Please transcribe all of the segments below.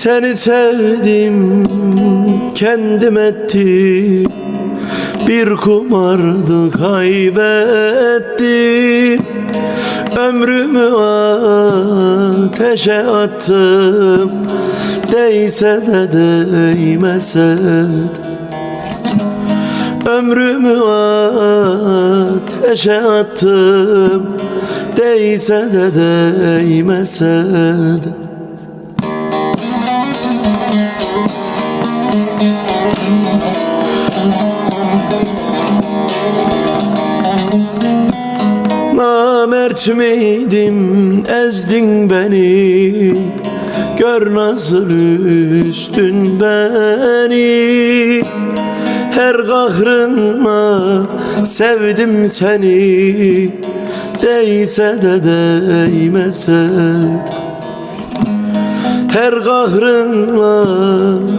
Seni sevdim kendim ettim. Bir kumardı kaybettim. Ömrümü ateşe attım. Değse de değmese de. Ömrümü ateşe attım. Değse de değmese de Namert miydim? Ezdin beni. Gör nasıl üstün beni. Her kahrınla sevdim seni. Değse de değmese. De. Her kahrınla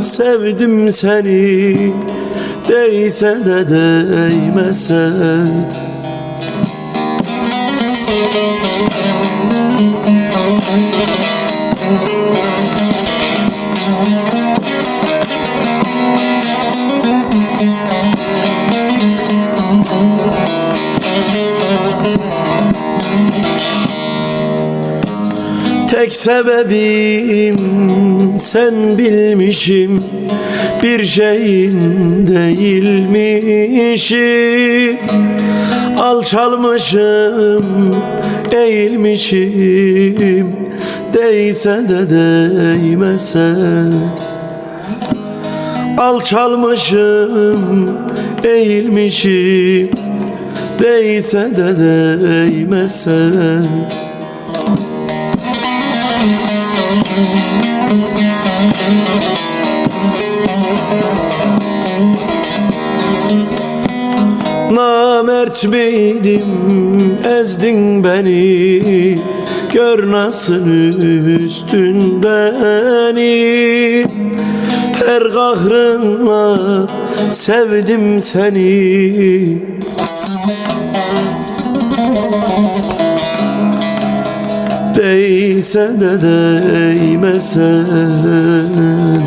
sevdim seni. Değse de değmese de. Tek sebebim sen bilmişim Bir şeyin değilmişim. Alçalmışım, eğilmişim Değse de değmese. Alçalmışım, eğilmişim Değse de değmese Namert miydim? Ezdin beni. Gör nasıl üstün beni. Her kahrınla sevdim seni Değse de değmese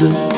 de